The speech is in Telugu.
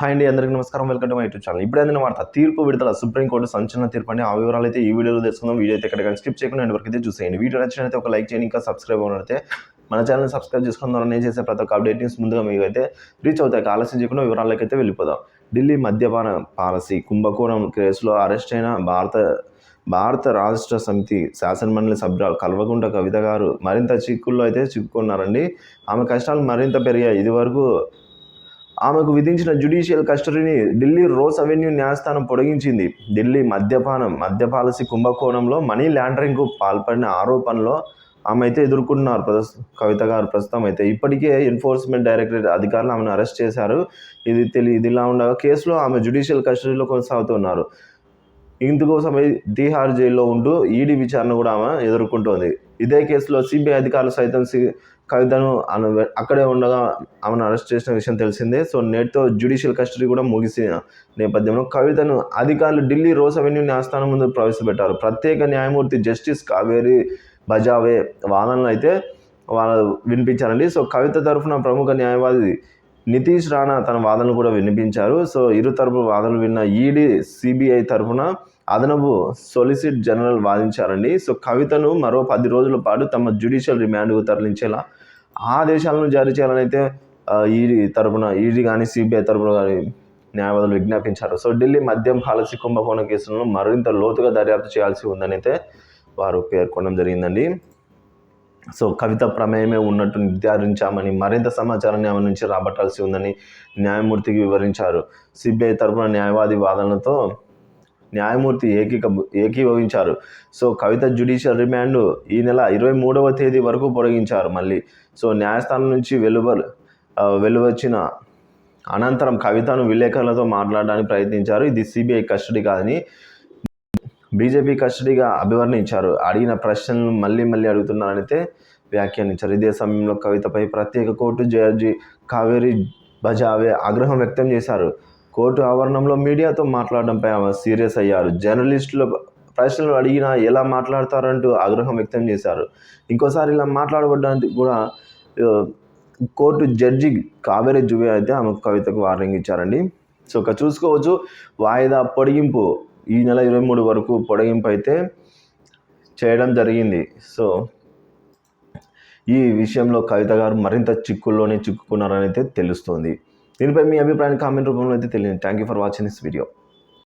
హాయ్ అండి అందరికీ నమస్కారం. Welcome to my YouTube channel ఇప్పుడు ఏదైనా వార్త తీర్పు విడుదల సుప్రీంకోర్టు సంచలన తీర్పు అండి ఆ వివరాలు అయితే ఈ వీడియోలో తెలుసుకుందాం. వీడియో అయితే ఎక్కడ స్కిప్ చేయకుండా వరకు అయితే చూసేయండి. వీడియో నచ్చినైతే ఒక లైక్ చేయండి ఇంకా సబ్స్క్రైబ్ అయితే మన ఛానల్ సబ్స్క్రైబ్ చేసుకున్న ద్వారా నేను చేసే ప్రతి ఒక్క అప్డేట్ న్యూస్ ముందుగా మీకు అయితే రీచ్ అవుతాయి. ఆలస్యం చేయకుండా వివరాలకైతే అయితే వెళ్ళిపోదాం. ఢిల్లీ మద్యపాన పాలసీ కుంభకోణం కేసులో అరెస్ట్ అయిన భారత భారత రాష్ట్ర సమితి శాసనమండలి సభ్యురాలు కల్వకుంట కవిత గారు మరింత చిక్కుల్లో అయితే చిక్కుకున్నారండి ఆమె కష్టాలు మరింత పెరిగాయి. ఇదివరకు ఆమెకు విధించిన జ్యుడిషియల్ కస్టడీని ఢిల్లీ రోస్ అవెన్యూ న్యాయస్థానం పొడిగించింది. ఢిల్లీ మద్యపానం మద్య పాలసీ కుంభకోణంలో మనీ లాండరింగ్కు పాల్పడిన ఆరోపణలో ఆమె అయితే ఎదుర్కొంటున్నారు. ప్రస్తుత కవిత గారు ప్రస్తుతం అయితే ఇప్పటికే ఎన్ఫోర్స్మెంట్ డైరెక్టరేట్ అధికారులు ఆమెను అరెస్ట్ చేశారు. ఇది తెలి ఇదిలా ఉండగా కేసులో ఆమె జ్యుడిషియల్ కస్టడీలో కొనసాగుతున్నారు. ఇందుకోసం తీహార్ జైల్లో ఉంటూ ఈడీ విచారణ కూడా ఆమె ఎదుర్కొంటోంది. ఇదే కేసులో సిబిఐ అధికారులు సైతం సి కవితను అక్కడే ఉండగా ఆమెను అరెస్ట్ చేసిన విషయం తెలిసిందే. సో నేటితో జ్యుడిషియల్ కస్టడీ కూడా ముగిసిన నేపథ్యంలో కవితను అధికారులు ఢిల్లీ రోస్ అవెన్యూ న్యాయస్థానం ముందు ప్రవేశపెట్టారు. ప్రత్యేక న్యాయమూర్తి జస్టిస్ కావేరి బజావే వాదనలు అయితే వాళ్ళు వినిపించారండి. సో కవిత తరఫున ప్రముఖ న్యాయవాది నితీష్ రాణా తన వాదనలు కూడా వినిపించారు. సో ఇరు తరపు వాదనలు విన్న ఈడీ సిబిఐ తరఫున అదనపు సొలిసిట్ జనరల్ వాదించారండి. సో కవితను మరో పది రోజుల పాటు తమ జ్యుడిషియల్ రిమాండ్కు తరలించేలా ఆదేశాలను జారీ చేయాలని అయితే ఈడీ తరపున ఈడీ కానీ సిబిఐ తరపున కానీ న్యాయవాదులు విజ్ఞాపించారు. సో ఢిల్లీ మద్యం పాలసీ కుంభకోణ కేసులను మరింత లోతుగా దర్యాప్తు చేయాల్సి ఉందని అయితే వారు పేర్కొనడం జరిగిందండి. సో కవిత ప్రమేయమే ఉన్నట్టు నిర్ధారించామని మరింత సమాచారాన్ని ఆమె నుంచి రాబట్టాల్సి ఉందని న్యాయమూర్తికి వివరించారు. సిబిఐ తరపున న్యాయవాది వాదనలతో న్యాయమూర్తి ఏకీక ఏకీభవించారు. సో కవిత జ్యుడిషియల్ రిమాండ్ ఈ నెల ఇరవై మూడవ తేదీ వరకు పొడిగించారు మళ్ళీ. సో న్యాయస్థానం నుంచి వెలువ వెలువచ్చిన అనంతరం కవితను విలేకరులతో మాట్లాడడానికి ప్రయత్నించారు. ఇది సిబిఐ కస్టడీ కాదని బీజేపీ కస్టడీగా అభివర్ణించారు. అడిగిన ప్రశ్నలను మళ్ళీ మళ్ళీ అడుగుతున్నారనైతే వ్యాఖ్యానించారు. ఇదే సమయంలో కవితపై ప్రత్యేక కోర్టు జడ్జి కావేరి బజావే ఆగ్రహం వ్యక్తం చేశారు. కోర్టు ఆవరణంలో మీడియాతో మాట్లాడడంపై ఆమె సీరియస్ అయ్యారు. జర్నలిస్టులు ప్రశ్నలు అడిగినా ఎలా మాట్లాడతారంటూ ఆగ్రహం వ్యక్తం చేశారు. ఇంకోసారి ఇలా మాట్లాడబడ్డానికి కూడా కోర్టు జడ్జి కావేరి జువే అయితే ఆమె కవితకు వార్నింగ్ ఇచ్చారండి. సో ఒక చూసుకోవచ్చు. వాయిదా పొడిగింపు ఈ నెల ఇరవై మూడు వరకు పొడిగింపు అయితే చేయడం జరిగింది. సో ఈ విషయంలో కవిత గారు మరింత చిక్కుల్లోనే చిక్కుకున్నారని అయితే తెలుస్తోంది. దీనిపై మీ అభిప్రాయాన్ని కామెంట్ రూపంలో అయితే తెలియదు thank you for watching this video.